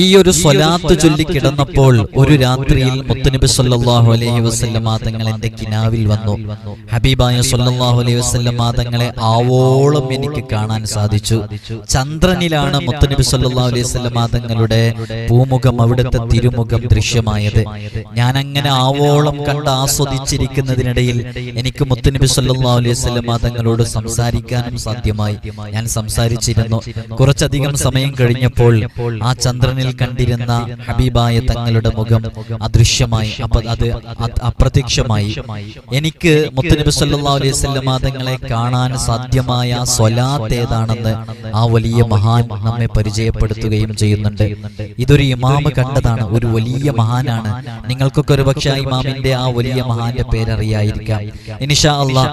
ഈ ഒരു സ്വലാത്ത് ചൊല്ലി കിടന്നപ്പോൾ ഒരു രാത്രിയിൽ മുത്തനബി സല്ലാഹു അലൈഹി വസല്ലം തങ്ങൾ എന്റെ കിനാവിൽ വന്നു. ഹബീബായ സല്ലാഹു അലൈഹി വസല്ലം തങ്ങളെ ആവോളം എനിക്ക് കാണാൻ സാധിച്ചു. ചന്ദ്രനിലാണ് മുത്തനബി സല്ലാഹു അലൈഹി വസല്ലം തങ്ങളുടെ പൂമുഖം അവിടുത്തെ തിരുമുഖം ദൃശ്യമായത്. ഞാൻ അങ്ങനെ ആവോളം കണ്ട് ആസ്വദിച്ചിരിക്കുന്നതിനിടയിൽ എനിക്ക് മുത്തനബി സല്ലാഹു അലൈഹി വസല്ലം തങ്ങളോട് സംസാരിക്കാനും സാധ്യമായി. ഞാൻ സംസാരിച്ചിരുന്നു. കുറച്ചധികം സമയം കഴിഞ്ഞപ്പോൾ ആ ചന്ദ്രനിൽ കണ്ടിരുന്ന ഹബീബായ തങ്ങളുടെ മുഖം അദൃശ്യമായി അത് അപ്രത്യക്ഷമായി. എനിക്ക് മുത്തനബി സല്ലാ അലൈഹി വസല്ലം തങ്ങളെ കാണാൻ സാധ്യമായ സ്വലാത്ത് ഏതാണെന്ന് ആ വലിയ മഹാൻ നമ്മെ പരിചയപ്പെടുത്തുകയും ചെയ്യുന്നുണ്ട്. ഇതൊരു ഇമാമ് കണ്ടതാണ്. ഒരു വലിയ മഹാനാണ്. നിങ്ങൾക്കൊക്കെ ഒരു പക്ഷേ ഇമാമിന്റെ ആ വലിയ മഹാന്റെ പേരറിയായിരിക്കാം. ഇനിഷാ അള്ളാ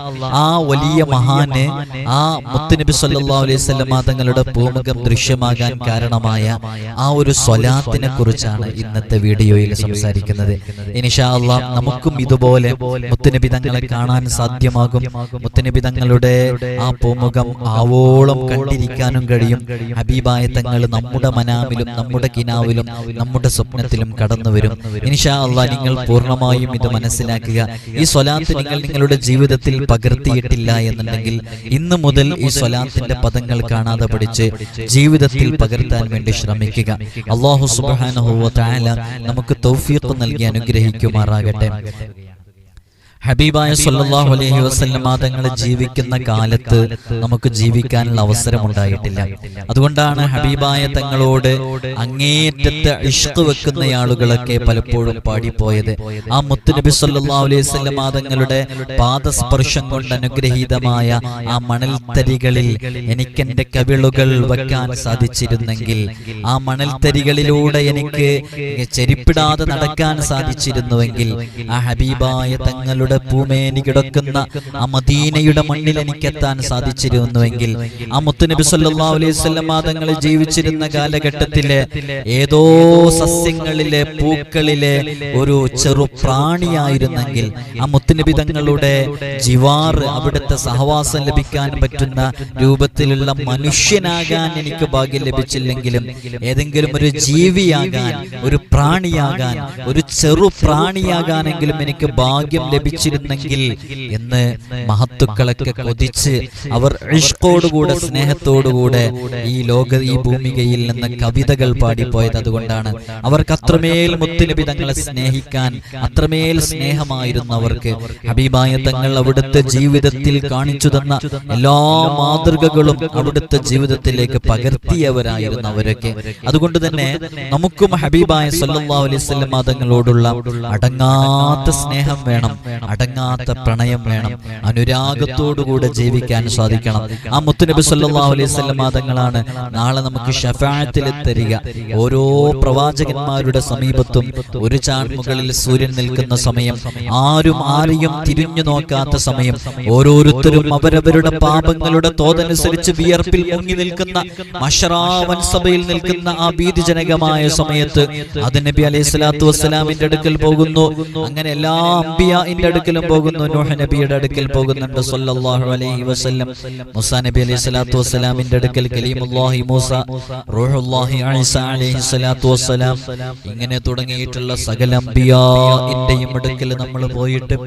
ആ വലിയ മഹാന് ആ മുത്തുനബി സല്ലാ അലൈഹി വസല്ലം തങ്ങളുടെ പൂമുഖം ദൃശ്യമാകാൻ കാരണമായ ആ ഒരു സ്വലാത്തിനെ കുറിച്ചാണ് ഇന്നത്തെ വീഡിയോയിൽ സംസാരിക്കുന്നത്. ഇനിഷാ നമുക്കും ഇതുപോലെ മുത്തനബിതങ്ങളെ കാണാൻ സാധ്യമാകും. മുത്തനബിതങ്ങളുടെ ആ പൂമുഖം ആവോളം കണ്ടിരിക്കാനും കഴിയും. ഹബീബായ തങ്ങൾ നമ്മുടെ മനാമിലും നമ്മുടെ കിനാവിലും നമ്മുടെ സ്വപ്നത്തിലും കടന്നു വരും ഇനിഷാ അള്ളാ നിങ്ങൾ പൂർണമായും ഇത് മനസ്സിലാക്കുക. ഈ സ്വലാത്ത് നിങ്ങൾ നിങ്ങളുടെ ജീവിതത്തിൽ പകർത്തിയിട്ടില്ല എന്നുണ്ടെങ്കിൽ ഇന്ന് മുതൽ ഈ സ്വലാത്തിന്റെ പദങ്ങൾ കാണാതെ പഠിച്ച് ജീവിതത്തിൽ പകർത്താൻ വേണ്ടി ശ്രമിക്കുക. അള്ളാഹു സുബ്ഹാനഹു വ തആല നമുക്ക് തൗഫീഖ് നൽകി അനുഗ്രഹിക്കുമാറാകട്ടെ. ഹബീബായ സല്ലല്ലാഹു അലൈഹി വസല്ലം തങ്ങൾ ജീവിക്കുന്ന കാലത്ത് നമുക്ക് ജീവിക്കാനുള്ള അവസരം ഉണ്ടായിട്ടില്ല. അതുകൊണ്ടാണ് ഹബീബായ തങ്ങളോട് അങ്ങേറ്റത്തെ ഇഷ്ക് വെക്കുന്ന ആളുകളൊക്കെ പലപ്പോഴും പാടിപ്പോയത്. ആ മുത്തുനബി സല്ലല്ലാഹു അലൈഹി വസല്ലം തങ്ങളുടെ പാദസ്പർശം കൊണ്ട് അനുഗ്രഹീതമായ ആ മണൽത്തരികളിൽ എനിക്കെന്റെ കവിളുകൾ വെക്കാൻ സാധിച്ചിരുന്നെങ്കിൽ ആ മണൽത്തരികളിലൂടെ എനിക്ക് ചെരിപ്പിടാതെ നടക്കാൻ സാധിച്ചിരുന്നുവെങ്കിൽ ആ ഹബീബായ തങ്ങളുടെ പൂമേനി കിടക്കുന്ന ആ മദീനയുടെ മണ്ണിൽ എനിക്ക് എത്താൻ സാധിച്ചിരുന്നുവെങ്കിൽ ആ മുത്തുനബി സല്ലല്ലാഹു അലൈഹി വസല്ലം തങ്ങൾ ജീവിച്ചിരുന്ന കാലഘട്ടത്തിലെ ഏതോ സസ്യങ്ങളിലെ പൂക്കളിലെ ഒരു ചെറു പ്രാണിയായിരുന്നെങ്കിൽ ആ മുത്തുനബി തങ്ങളുടെ ജിവാറ് അവിടുത്തെ സഹവാസം ലഭിക്കാൻ പറ്റുന്ന രൂപത്തിലുള്ള മനുഷ്യനാകാൻ എനിക്ക് ഭാഗ്യം ലഭിച്ചില്ലെങ്കിലും ഏതെങ്കിലും ഒരു ജീവിയാകാൻ ഒരു പ്രാണിയാകാൻ ഒരു ചെറു പ്രാണിയാകാനെങ്കിലും എനിക്ക് ഭാഗ്യം ലഭിച്ചിരുന്നെങ്കിൽ എന്ന് മഹത്തുക്കളൊക്കെ കൊതിച്ച് അവർ ഇഷ്കോടുകൂടെ സ്നേഹത്തോടുകൂടെ ഈ ലോക ഈ ഭൂമികയിൽ നിന്ന് കവിതകൾ പാടിപ്പോയത് അതുകൊണ്ടാണ്. അവർക്ക് അത്രമേൽ മുത്തുനബി തങ്ങളെ സ്നേഹിക്കാൻ അത്രമേൽ സ്നേഹമായിരുന്നു അവർക്ക് ഹബീബായ തങ്ങൾ അവിടുത്തെ ജീവിതത്തിൽ കാണിച്ചു തന്ന എല്ലാ മാതൃകകളും അവിടുത്തെ ജീവിതത്തിലേക്ക് പകർത്തിയവരായിരുന്നു അവരൊക്കെ അതുകൊണ്ട് തന്നെ നമുക്കും ഹബീബായ സല്ലാ വസല്ലം തങ്ങളോടുള്ള അടങ്ങാത്ത സ്നേഹം വേണം. അടങ്ങാത്ത പ്രണയം വേണം. അനുരാഗത്തോടുകൂടെ ജീവിക്കാൻ സാധിക്കണം. ആ മുത്തുനബി സല്ലാ അലൈവല്ല മാതങ്ങളാണ് തങ്ങളാണ് നാളെ നമുക്ക് ഷഫാഅത്തിൽ തരിക ഓരോ പ്രവാചകന്മാരുടെ സമീപത്തും ഒരു ചാൺമുകളിൽ സൂര്യൻ നിൽക്കുന്ന സമയം. ആരും ആരെയും തിരിഞ്ഞു നോക്കാത്ത സമയം. ഓരോരുത്തരും അവരവരുടെ പാപങ്ങളുടെ തോതനുസരിച്ച് വിയർപ്പിൽ മുങ്ങി നിൽക്കുന്ന മഷറാവൻ സഭയിൽ നിൽക്കുന്ന ആ ഭീതിജനകമായ സമയത്ത് അത് നബി അലൈഹി സ്വലാത്തു വസ്സലാമിന്റെ അടുക്കൽ പോകുന്നു. അങ്ങനെ എല്ലാ അമ്പിയാന്റെ അടുക്കലും പോകുന്നു. നൂഹ് നബിയുടെ അടുക്കൽ പോകുന്നുണ്ട്. സല്ലല്ലാഹു അലൈഹി വസല്ലം. മൂസ നബി അലൈഹി സ്വലാത്തു വസ്സലാമിന്റെ അടുക്കൽ കലീമുല്ലാഹി മൂസ റൂഹുല്ലാഹി ഈസ അലൈഹി സ്വലാത്തു വസ്സലാം ഇങ്ങനെ തുടങ്ങിയിട്ടുള്ള സകല അമ്പിയാന്റെയും അടുക്കൽ നമ്മൾ പോയിട്ട്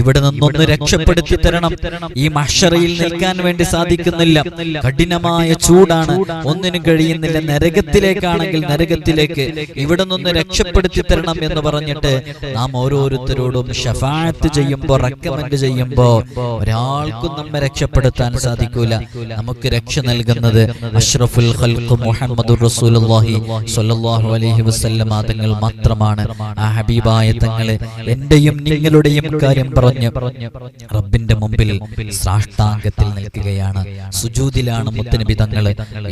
ഇവിടെ നിന്നൊന്ന് രക്ഷപ്പെടുത്തി തരണം. ഈ മഹ്ഷറയിൽ നിൽക്കാൻ വേണ്ടി സാധിക്കുന്നില്ല. കഠിനമായ ചൂടാണ്. ഒന്നിനും കഴിയുന്നില്ല. നരകത്തിലേക്കാണെങ്കിൽ നരകത്തിലേക്ക്. ഇവിടെ നിന്ന് രക്ഷപ്പെടുത്തി തരണം എന്ന് പറഞ്ഞിട്ട് നാം ഓരോരുത്തരോടും ഷഫാത്ത് ചെയ്യുമ്പോ റെക്കമെൻഡ് ചെയ്യുമ്പോ ഒരാൾക്കും നമ്മെ രക്ഷപ്പെടുത്താൻ സാധിക്കൂല. നമുക്ക് രക്ഷ നൽകുന്നത് അഷ്റഫുൽ ഖൽഖ് മുഹമ്മദ് റസൂലുള്ളാഹി സ്വല്ലല്ലാഹു അലൈഹി വസല്ലം തങ്ങൾ മാത്രമാണ്. ആ ഹബീബായ തങ്ങളെ എന്റെയും നിങ്ങളുടെയും കാര്യം പറഞ്ഞ് റബ്ബിന്റെ മുമ്പിൽ സാഷ്ടാംഗത്തിൽ നിൽക്കുകയാണ്. സുജൂദിലാണ് മുത്തനബി തങ്ങൾ.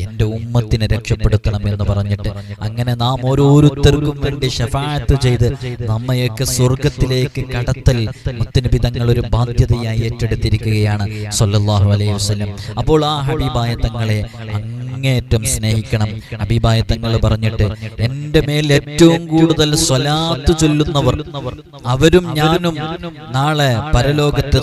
എന്റെ ഉമ്മത്തിനെ രക്ഷപ്പെടുത്തണം എന്ന് പറഞ്ഞിട്ട് അങ്ങനെ നാം ഓരോരുത്തർക്കും വേണ്ടി ഷഫാഅത്ത് ചെയ്ത് നമ്മയൊക്കെ സ്വർഗത്തിലേക്ക് കടത്തൽ മുത്തനബി തങ്ങൾ ഒരു ബാധ്യതയായി ഏറ്റെടുത്തിരിക്കുകയാണ് സൊല്ലാഹു അലൈഹി വസ്ലം അപ്പോൾ ആ ഹബീബായ തങ്ങളെ അങ്ങേയറ്റം സ്നേഹിക്കണം. ഹബീബായ തങ്ങൾ പറഞ്ഞിട്ട് എന്റെ മേൽ ഏറ്റവും കൂടുതൽ സ്വലാത്ത് ചൊല്ലുന്നവർ അവരും ഞാനും നാളെ പരലോകത്ത്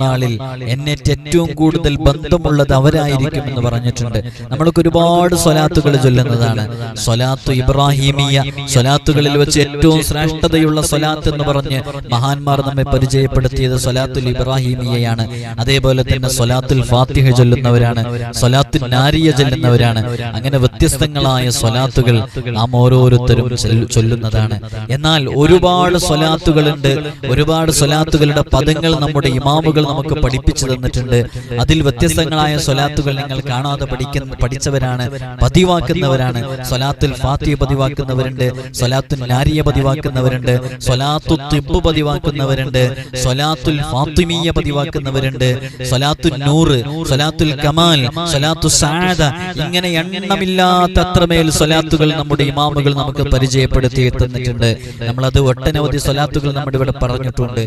നാളിൽ എന്നെ ഏറ്റവും കൂടുതൽ ബന്ധമുള്ളത് അവരായിരിക്കും എന്ന് പറഞ്ഞിട്ടുണ്ട്. നമ്മൾക്ക് ഒരുപാട് സ്വലാത്തുകൾ ചൊല്ലുന്നതാണ്. സ്വലാത്തു ഇബ്രാഹിമിയ സ്വലാത്തുകളിൽ വെച്ച് ഏറ്റവും ശ്രേഷ്ഠതയുള്ള സ്വലാത്ത് എന്ന് പറഞ്ഞ് മഹാന്മാർ നമ്മെ പരിചയപ്പെടുത്തിയത് സൊലാത്തുൽ ഇബ്രാഹിമിയയാണ്. അതേപോലെ തന്നെ സൊലാത്തുൽ ഫാത്തിഹ ചൊല്ലുന്നവരാണ്. സൊലാത്തുൽ നാരിയ ചൊല്ലുന്നവരാണ്. അങ്ങനെ വ്യത്യസ്തങ്ങളായ സൊലാത്തുകൾ നാം ഓരോരുത്തരും ചൊല്ലുന്നതാണ്. എന്നാൽ ഒരുപാട് സൊലാത്തുകളുണ്ട് ഒരുപാട് സൊലാത്തുകളുടെ പദങ്ങൾ നമ്മുടെ ഇമാമുകൾ നമുക്ക് പഠിപ്പിച്ചു തന്നിട്ടുണ്ട്. അതിൽ വ്യത്യസ്തങ്ങളായ സൊലാത്തുകൾ നിങ്ങൾ കാണാതെ പഠിക്കുന്ന പഠിച്ചവരാണ് പതിവാക്കുന്നവരാണ്. സൊലാത്തുൽ ഫാത്തിഹ പതിവാക്കുന്നവരുണ്ട്. സൊലാത്തുൽ നാരിയ പതിവാക്കുന്നവരുണ്ട്. സൊലാത്തു തിബ് പതിവാക്കുന്നവരുണ്ട്. സ്വലാത്തുൽ ഫാത്തിമീയ പതിവാക്കുന്നവരുണ്ട്. സ്വലാത്തുൽ നൂറ് സ്വലാത്തുൽ കമാൽ സ്വലാത്തു സാദ. ഇങ്ങനെ എണ്ണമില്ലാത്ത അത്രമേൽ സ്വലാത്തുകൾ നമ്മുടെ ഇമാമുകൾ നമുക്ക് പരിചയപ്പെടുത്തി തന്നിട്ടുണ്ട്. നമ്മളത് ഒട്ടനവധി സ്വലാത്തുകൾ നമ്മുടെ ഇവിടെ പറഞ്ഞിട്ടുണ്ട്.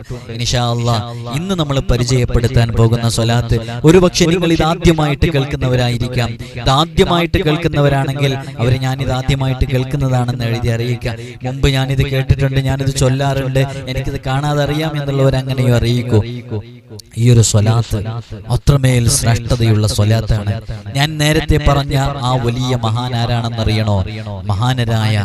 ഇന്ന് നമ്മൾ പരിചയപ്പെടുത്താൻ പോകുന്ന സ്വലാത്ത് ഒരുപക്ഷെ നിങ്ങൾ ഇത് ആദ്യമായിട്ട് കേൾക്കുന്നവരായിരിക്കാം. ഇത് ആദ്യമായിട്ട് കേൾക്കുന്നവരാണെങ്കിൽ അവർ ഇത് ആദ്യമായിട്ട് കേൾക്കുന്നതാണെന്ന് എഴുതി അറിയിക്കാം. മുമ്പ് ഞാനിത് കേട്ടിട്ടുണ്ട് ഞാനിത് ചൊല്ലാറുണ്ട്. എനിക്കിത് കാണാതെ അറിയാം എന്നുള്ളവർ അങ്ങനെയോ അറിയിക്കൂ. ഈ ഒരു സ്വലാത്ത് അത്രമേൽ ശ്രേഷ്ഠതയുള്ള സ്വലാത്താണ്. ഞാൻ നേരത്തെ പറഞ്ഞ ആ വലിയ മഹാനാരാണെന്നറിയണോ? മഹാനരായ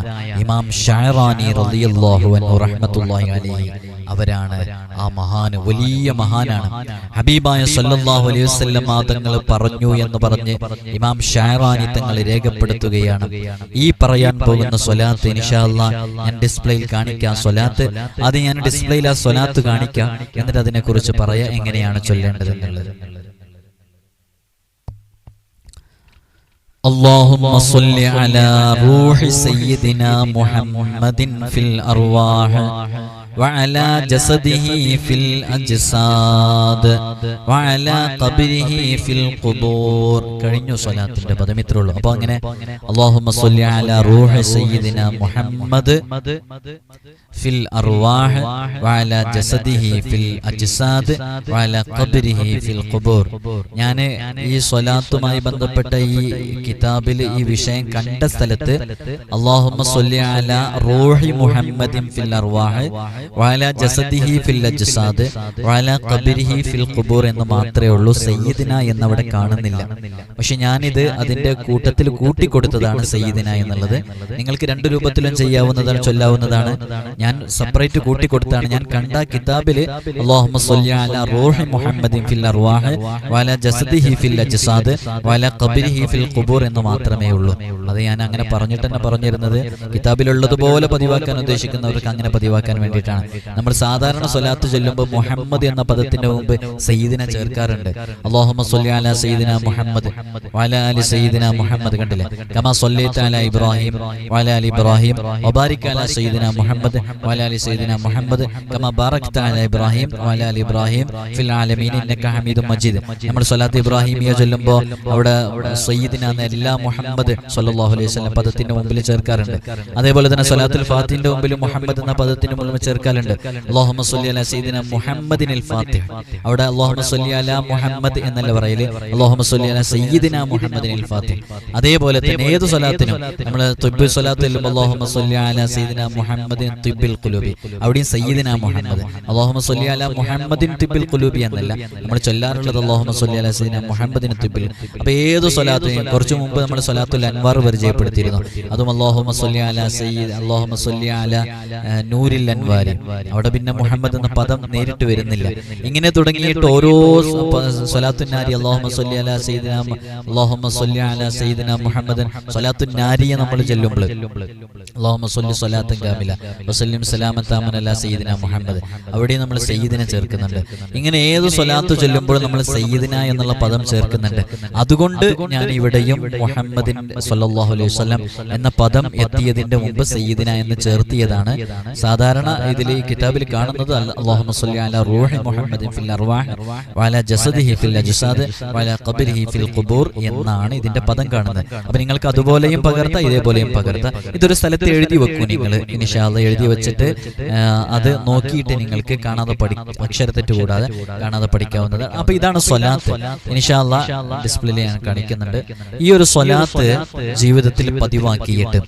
ഇമാം ഷാറാനി റളിയല്ലാഹു അൻഹു റഹ്മത്തുള്ളാഹി അലൈഹി. അവരാണ് ആ മഹാന് വലിയ മഹാനാണ് ഹബീബായ സല്ലല്ലാഹു അലൈഹി വസല്ലം തങ്ങൾ പറഞ്ഞു എന്ന് പറഞ്ഞ് ഇമാം ഷാറാനി തങ്ങൾ രേഖപ്പെടുത്തുകയാണ് ഈ പറയാൻ പോകുന്ന സ്വലാത്ത് ഇൻഷാ അല്ലാ ഞാൻ ഡിസ്പ്ലേയിൽ കാണിക്കാം സ്വലാത്ത് അത് ഞാൻ ഡിസ്പ്ലേയിൽ ആ സ്വലാത്ത് കാണിക്കാം എന്നിട്ട് അതിനെക്കുറിച്ച് പറയാം എങ്ങനെയാണ് ചൊല്ലേണ്ടത് എന്നുള്ളത് اللهم صل على روح سيدنا محمد في الأرواح وعلى جسده في الأجساد وعلى قبره في القبور കഴിഞ്ഞു സ്വലാത്തിന്റെ പദം ഇത്രേ ഉള്ളൂ അപ്പോൾ അങ്ങനെ اللهم صل على روح سيدنا محمد في الأرواح وعلى جسده في الأجساد وعلى قبره في القبور ഞാൻ ഈ സ്വലാത്തുമായി ബന്ധപ്പെട്ട ഈ കിതാബിൽ ഈ വിഷയം കണ്ട സ്ഥലത്ത് അള്ളാഹുമ്മ സ്വല്ലി അല റൂഹി മുഹമ്മദിൻ ഫിൽ അർവാഹ് വഅല ജസദിഹി ഫിൽ അജ്സാദ് വഅല ഖബരിഹി ഫിൽ ഖുബൂർ എന്ന് മാത്രമേ ഉള്ളൂ സയ്യിദിന എന്നവിടെ കാണുന്നില്ല പക്ഷെ ഞാനിത് അതിന്റെ കൂട്ടത്തിൽ കൂട്ടിക്കൊടുത്തതാണ് സയ്യിദിന എന്നുള്ളത് നിങ്ങൾക്ക് രണ്ട് രൂപത്തിലും ചെയ്യാവുന്നതാണ് ചൊല്ലാവുന്നതാണ് ഞാൻ സെപ്പറേറ്റ് കൂട്ടിക്കൊടുത്താണ് ഞാൻ കണ്ട കിതാബിൽ ഖുബൂർ എന്ന് മാത്രമേ ഉള്ളൂ. അത് ഞാൻ അങ്ങനെ പറഞ്ഞിട്ട് തന്നെ പറഞ്ഞിരുന്നത്. കിതാബിലുള്ളതുപോലെ പതിവാക്കാൻ ഉദ്ദേശിക്കുന്നവർക്ക് അങ്ങനെ പതിവാക്കാൻ വേണ്ടിയിട്ടാണ്. നമ്മൾ സാധാരണ സ്വലാത്ത് ചൊല്ലുമ്പോൾ മുഹമ്മദ് എന്ന പദത്തിന്റെ മുമ്പ് സയ്യിദിനെ ചേർക്കാറുണ്ട്. അല്ലാഹുമ്മ സ്വല്ലി അല സയ്യിദിന മുഹമ്മദ്. വഅല അലി സയ്യിദിന മുഹമ്മദ് കണ്ടില്ലേ കമാ അല ഇബ്രാഹിം അലി ഇബ്രാഹിം വബാരിക് അല സയ്യിദിന മുഹമ്മദ് വഅല സൈദിന മുഹമ്മദ് കമ ബാറക്ത അല ഇബ്രാഹിം വലാലി ഇബ്രാഹിം ഫിൽ ആലമീൻ ഇന്നക ഹമീദു മജീദ് നമ്മൾ സ്വലാത്ത് ഇബ്രാഹിമിയ ചൊല്ലുമ്പോൾ അവിടെ സയ്യിദിന എന്ന എല്ലാ മുഹമ്മദ് സല്ലല്ലാഹു അലൈഹി വസല്ലം പദത്തിന്റെ മുമ്പിൽ ചേർക്കാറുണ്ട്. അതേപോലെ തന്നെ സ്വലാത്തുൽ ഫാത്തിന്റെ മുമ്പിൽ മുഹമ്മദ് എന്ന പദത്തിന്റെ മുമ്പിൽ ചേർക്കാറുണ്ട്. അല്ലാഹുമ്മ സ്വല്ലി അലാ സയ്യിദിന മുഹമ്മദിനിൽ ഫാത്തിഹ. അവിടെ അല്ലാഹുമ്മ സ്വല്ലി അലാ മുഹമ്മദ് എന്നല്ല പറയൽ. അല്ലാഹുമ്മ സ്വല്ലി അലാ സയ്യിദിന മുഹമ്മദിനിൽ ഫാത്തിഹ. അതേപോലെ തന്നെ ഏത് സ്വലാത്തിനും നമ്മൾ തുബ്ബു സ്വലാത്ത് ചെല്ലുമ്പോൾ അല്ലാഹുമ്മ സ്വല്ലി അലാ സയ്യിദിന മുഹമ്മദിൻ തുബ്ബിൽ ഖുലൂബി. അവിടെയും സയ്യിദിന മുഹമ്മദ്. അള്ളാഹുമ സ്വല്ലി അലാ മുഹമ്മദിൻ തിബിൽ കുലൂബി എന്നല്ല. നമ്മൾ ചൊല്ലാറുള്ളത് അള്ളാഹുമ സ്വല്ലി അലാ സയ്യിദിന മുഹമ്മദിൻ തിബിൽ അപ്പോൾ ഏത് സ്വലാത്തും കുറച്ചു മുമ്പ് നമ്മൾ സ്വലാത്തുൽ അൻവാർ പരിചയപ്പെടുത്തിയിരുന്നു. അതും അള്ളാഹുമ സ്വല്ലി അലാ സയ്യിദ് അള്ളാഹുമ സ്വല്ലി അലാ നൂരിൽ അൻവാരി. അവിടെ പിന്നെ മുഹമ്മദ് എന്ന പദം നേരിട്ട് വരുന്നില്ല. ഇങ്ങനെ തുടങ്ങിയിട്ട് ഓരോ സ്വലാത്തു നാരി അല്ലാഹുമ്മ സ്വല്ലി അലാ സയ്യിദിന മു- അല്ലാഹുമ്മ സ്വല്ലി അലാ സയ്യിദിന മുഹമ്മദൻ സ്വലാത്തുൻ നാരിയെ നമ്മൾ ചെല്ലുമ്പോൾ. അല്ലാഹുമ്മ സ്വല്ലി സ്വലാത്തൻ കാമില. വസല്ലിം സലാമത്താമൻ അല്ല സയ്യിദിന മുഹമ്മദ്. അവിടെ നമ്മൾ സയ്യിദിനെ ചേർക്കുന്നുണ്ട്. ഇങ്ങനെ ഏത് സ്വലാത്ത് ചൊല്ലുമ്പോഴും നമ്മൾ സയ്യിദിന എന്നുള്ള പദം ചേർക്കുന്നുണ്ട്. അതുകൊണ്ട് ഞാൻ ഇവിടെയും മുഹമ്മദിൻ സല്ലാഹു അലൈഹി വസല്ലം എന്ന പദം എത്തിയതിന്റെ മുമ്പ് സയ്യിദിന എന്ന് ചേർത്തിയതാണ്. സാധാരണ ഇതിൽ ഈ കിതാബിൽ കാണുന്നത് എന്നാണ് ഇതിന്റെ പദം കാണുന്നത്. അപ്പൊ നിങ്ങൾക്ക് അതുപോലെയും പകർത്താം ഇതേപോലെയും പകർത്താം. ഇതൊരു സ്ഥലത്ത് എഴുതി വെക്കൂ നിങ്ങൾ. ഇനിഷാല്ല എഴുതി വെച്ചിട്ട് അത് നോക്കിയിട്ട് നിങ്ങൾക്ക് കാണാതെ പഠി അക്ഷരത്തെറ്റ് കൂടാതെ കാണാതെ പഠിക്കാവുന്നത് അപ്പൊ ഇതാണ് സ്വലാത്ത്. ഇനിഷാല്ല ഡിസ്പ്ലേയിൽ ഞാൻ കാണിക്കുന്നുണ്ട്. ഈ ഒരു സ്വലാത്ത് ജീവിതത്തിൽ പതിവാക്കിയിട്ട്.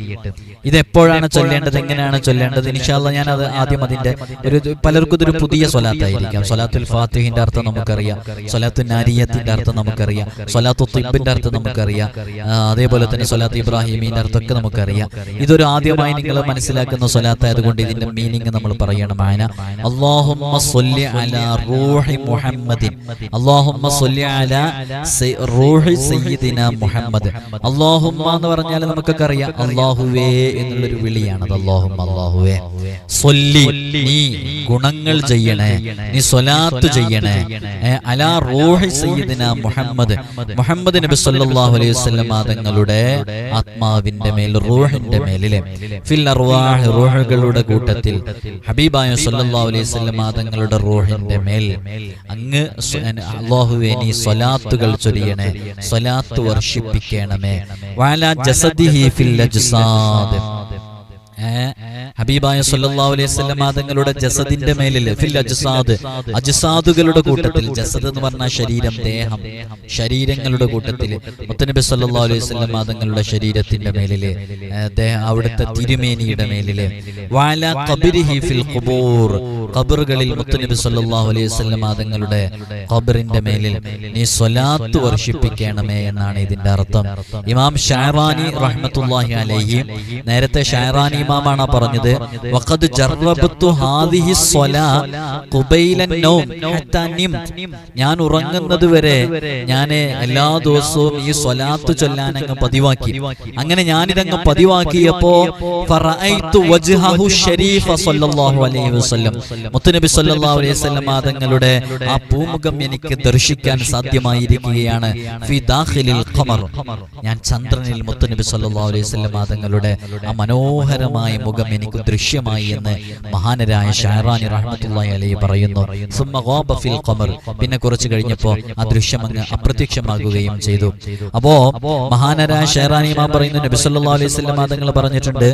ഇത് എപ്പോഴാണ് ചൊല്ലേണ്ടത്? എങ്ങനെയാണ് ചൊല്ലേണ്ടത്? ഇനിഷാല്ല ഞാൻ അത് ആദ്യം അതിന്റെ ഒരു പലർക്കും ഇതൊരു പുതിയ സ്വലാത്തായിരിക്കാം. സ്വലാത്തുൽ ഫാത്തിഹിന്റെ അർത്ഥം നമുക്കറിയാം. സ്വലാത്തു നാരിയത്തിന്റെ അർത്ഥം നമുക്കറിയാം. സ്വലാത്തു തിബിന്റെ അർത്ഥം നമുക്കറിയാം. അതേപോലെ തന്നെ സ്വലാത്ത് ഇബ്രാഹിമിന്റെ അർത്ഥമൊക്കെ നമുക്കറിയാം. ഇതൊരു ആദ്യമായി നിങ്ങൾ മനസ്സിലാക്കുന്ന സ്വലാത്തായതുകൊണ്ട് ഇതിന്റെ മീനിങ് നമ്മൾ പറയണം. ആന അല്ലാഹുമ്മ സ്വല്ലി അലാ റൂഹി മുഹമ്മദിൻ. അല്ലാഹുമ്മ സ്വല്ലി അലാ റൂഹി സയ്യിദിന മുഹമ്മദ്. അല്ലാഹുമ്മ എന്ന് പറഞ്ഞാൽ നമുക്കൊക്കെ അറിയാം അള്ളാഹുവേ എന്നുള്ളൊരു വിളിയാണ് അത് അല്ലാഹുമ്മ അല്ലാഹുവേ. സ്വല്ലി നീ ഗുണങ്ങൾ ചെയ്യണേ നീ സ്വലാത്ത് ചെയ്യണേ അലാ റൂഹി സയ്യിദിന മുഹമ്മദ്. മുഹമ്മദ് നബി സല്ലല്ലാഹു അലൈഹി വസല്ലം തങ്ങളുടെ ആത്മാവിന്റെ മേൽ റൂഹിന്റെ മേലിലെ ഫിൽ അർവാഹ് റൂഹുകളുടെ കൂട്ടത്തിൽ ഹബീബായ വസല്ലം തങ്ങളുടെ റൂഹിന്റെ മേൽ അങ്ങ് അല്ലാഹുവേ നീ സ്വലാത്തുകൾ ചൊരിയണേ സ്വലാത്ത് വർഷിപ്പിക്കണമേ. വാല ജസദിഹി ഫിൽ അജ്സാദ് ഹബീബായ സല്ലല്ലാഹു അലൈഹി വസല്ലം തങ്ങളുടെ ജസദിന്റെ മേലിൽ ഫിൽ അജ്സാദ് അജ്സാദുകളുടെ കൂട്ടത്തിൽ ജസദ് എന്ന് പറഞ്ഞാൽ ശരീരം ദേഹം ശരീരങ്ങളുടെ കൂട്ടത്തിൽ. മുത്തനബി സല്ലല്ലാഹു അലൈഹി വസല്ലം തങ്ങളുടെ ശരീരത്തിന്റെ ദേഹ- അവിടുത്തെ തിരുമേനിയുടെ മേലിൽ വാല ഫിൽ ഖുബൂർ. ഖബറുകളിൽ മുത്തനബി സല്ലല്ലാഹു അലൈഹി വസല്ലം തങ്ങളുടെ ഖബറിന്റെ മേലിൽ നീ സ്വലാത്ത് വർഷിപ്പിക്കണമേ എന്നാണ് ഇതിന്റെ അർത്ഥം. ഇമാം ഷാറാനി റഹ്മത്തുള്ളാഹി അലൈഹി നേരത്തെ ഷാറാനി ഇമാമാണ് പറഞ്ഞത്. വഖദ് ഹാദിഹി സ്വലാ നൗം ഹത്താ. ഞാൻ ഉറങ്ങുന്നത് വരെ ഞാൻ എല്ലാ ദിവസവും ഈ സ്വലാത്ത് ചൊല്ലാൻ അങ്ങ് പതിവാക്കി. അങ്ങനെ ഞാനിതങ്ങ് പതിവാക്കിയപ്പോ ഫറഅയ്തു വജ്ഹഹു ശരീഫ സല്ലല്ലാഹു അലൈഹി വസല്ലം. സല്ലല്ലാഹു അലൈഹി തങ്ങളുടെ ആ പൂമുഖം എനിക്ക് ദർശിക്കാൻ സാധ്യമായിരിക്കുകയാണ്. ഫി ദാഖിലിൽ ഖമർ. ഞാൻ ചന്ദ്രനിൽ മുത്തുനബി സല്ലല്ലാഹു അലൈഹി വസല്ലം തങ്ങളുടെ ആ മനോഹരമായ മുഖം എനിക്ക് ദൃശ്യമായി എന്ന് മഹാനരായ ഷാറാനി റഹ്മത്തുള്ളാഹി അലൈഹി പറയുന്നു ഫിൽ ഖമർ. പിന്നെ കുറച്ചു കഴിഞ്ഞപ്പോൾ ആ ദൃശ്യം അങ്ങ് അപ്രത്യക്ഷമാകുകയും ചെയ്തു. അപ്പോ മഹാനരായ ഷെഹറാനി മാ പറയുന്നു നബി സല്ലല്ലാഹു അലൈഹി വസല്ലം തങ്ങൾ പറഞ്ഞിട്ടുണ്ട്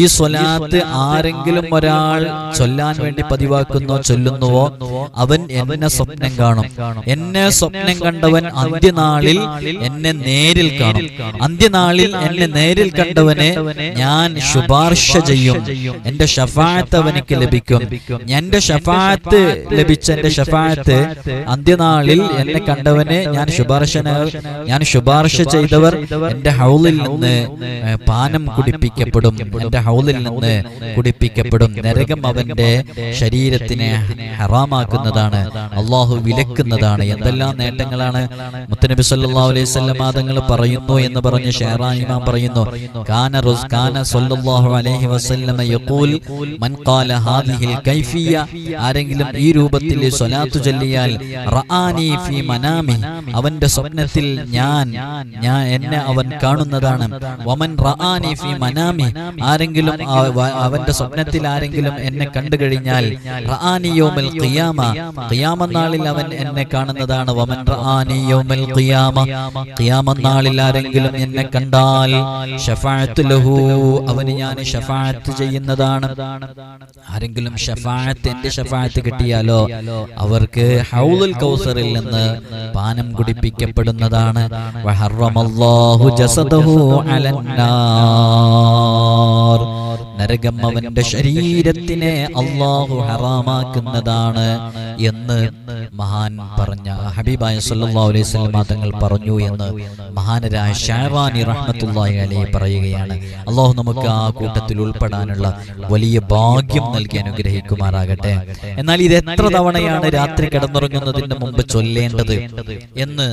ഈ സ്വലാത്ത് ആരെങ്കിലും ഒരാൾ ചൊല്ലാൻ വേണ്ടി പതിവാക്കുന്നോ ചൊല്ലുന്നുവോ? അവൻ എന്നെ സ്വപ്നം കാണും. എന്നെ സ്വപ്നം കണ്ടവൻ അന്ത്യനാളിൽ എന്നെ നേരിൽ കാണും. അന്ത്യനാളിൽ എന്നെ നേരിൽ കണ്ടവനെ ഞാൻ ശുപാർശ ചെയ്യും എന്റെ ഷഫാത്ത് അവനക്ക് ലഭിക്കും. എന്റെ ഷഫാത്ത് ലഭിച്ച എന്റെ ഷഫാത്ത് അന്ത്യനാളിൽ എന്നെ കണ്ടവനെ ഞാൻ ശുപാർശ ഞാൻ ശുപാർശ ചെയ്തവർ. എന്റെ ഹൗലിൽ നിന്ന് പാനം കുടിപ്പിക്കപ്പെടും. എന്റെ ഹൗലിൽ നിന്ന് കുടിപ്പിക്കപ്പെടും. നരകം അവന്റെ ശരീരത്തിനെ ഹറാമാക്കുന്നതാണ്. അള്ളാഹു വിലക്കുന്നതാണ്. എന്തെല്ലാം നേട്ടങ്ങളാണ്? മുത്തനബി സല്ലാ അലൈഹി വസല്ലം തങ്ങൾ പറയുന്നു എന്ന് പറഞ്ഞ് ഷെഹറാൻ ഇമാം പറയുന്നു. കാന റുസ് കാന അലൈഹി വസല്ലം യഖൂൽ മൻ ഖാല ഹാദിഹിൽ കൈഫിയ ആരെങ്കിലും ഈ രൂപത്തിൽ സ്വലാത്തു ചൊല്ലിയാൽ റആനി ഫി മനാമി അവന്റെ സ്വപ്നത്തിൽ ഞാൻ ഞാൻ എന്നെ അവൻ കാണുന്നതാണ്. വമൻ റആനി ഫി മനാമി ആരെങ്കിലും അവന്റെ സ്വപ്നത്തിൽ ആരെങ്കിലും എന്നെ കണ്ടു കഴിഞ്ഞാൽ റആനി യൗമൽ ഖിയാമ ഖിയാമ നാളിൽ അവൻ എന്നെ കാണുന്നതാണ്. വമൻ റആനി യൗമൽ ഖിയാമ ഖിയാമ നാളിൽ ആരെങ്കിലും എന്നെ കണ്ടാൽ ഷഫാഅത്ത് ലഹു അവന് ഞാൻ ഷഫാഅത്ത് ചെയ്യുന്നതാണ്. ആരെങ്കിലും ഷഫാഅത്ത് എന്റെ ഷഫാഅത്ത് കിട്ടിയാലോ അവർക്ക് ഹൗലുൽ കൗസറിൽ നിന്ന് പാനം കുടിപ്പിക്കപ്പെടുന്നതാണ്. വഹറമല്ലാഹു ജസദഹു അലന്നാർ നരകം അവന്റെ ശരീരത്തിനെ അള്ളാഹു ഹറാമാക്കുന്നതാണ് എന്ന് മഹാൻ പറഞ്ഞ ഹബീബായ സല്ലല്ലാഹു അലൈഹി തങ്ങൾ പറഞ്ഞു എന്ന് മഹാനരായ ഷാവാനി റഹ്മത്തുള്ളാഹി അലൈഹി പറയുകയാണ്. അള്ളാഹു നമുക്ക് ആ കൂട്ടത്തിൽ ഉൾപ്പെടാനുള്ള വലിയ ഭാഗ്യം നൽകി അനുഗ്രഹിക്കുമാറാകട്ടെ. എന്നാൽ ഇത് എത്ര തവണയാണ് രാത്രി കിടന്നുറങ്ങുന്നതിന് മുമ്പ് ചൊല്ലേണ്ടത് എന്ന്